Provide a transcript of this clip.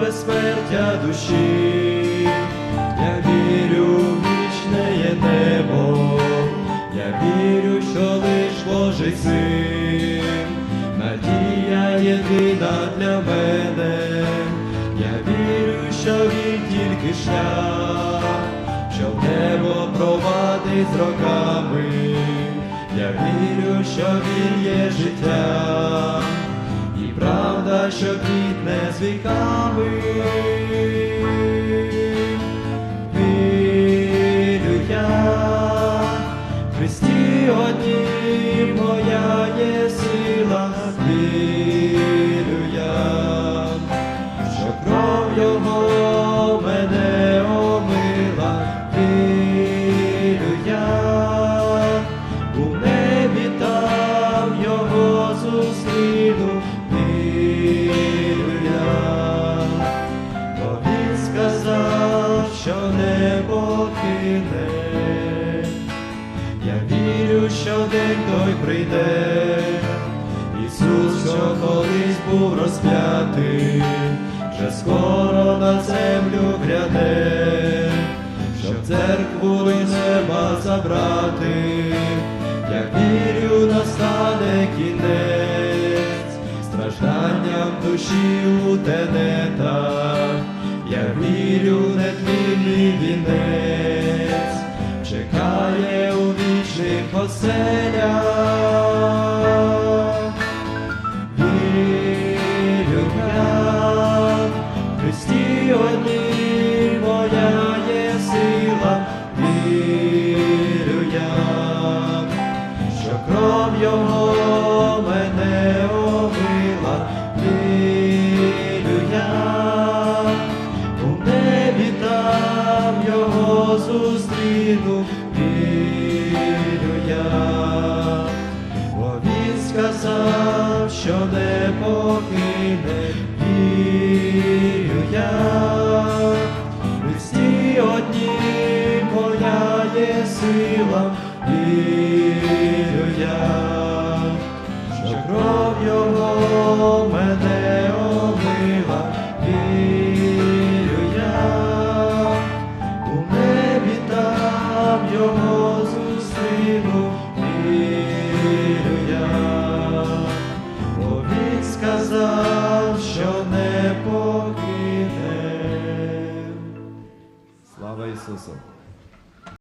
життя душі, я вірю в вічне небо, я вірю, що лиш Божий син, надія єдина для мене, я вірю, що він тільки шлях, що в небо провадить з роками, я вірю, що він є життя, що квітне з віками. Вірю я, Христі однім моя є сила, вірю я, що кров Його мене омила, вірю я, у небі там Його зустріну, Я вірю, що день той прийде, Ісус, що колись був розп'ятий, вже скоро на землю гряде, щоб церкву і неба забрати, я вірю, настане кінець, стражданням душі у тенетах, я вірю, нетлінний вінець чекає вічних оселях. Вірю я, моя сила, що кров Його сказав, що не покине, вірю я, в одні моя є сила, вірю я, що кров Його мене не покине. Слава Ісусу!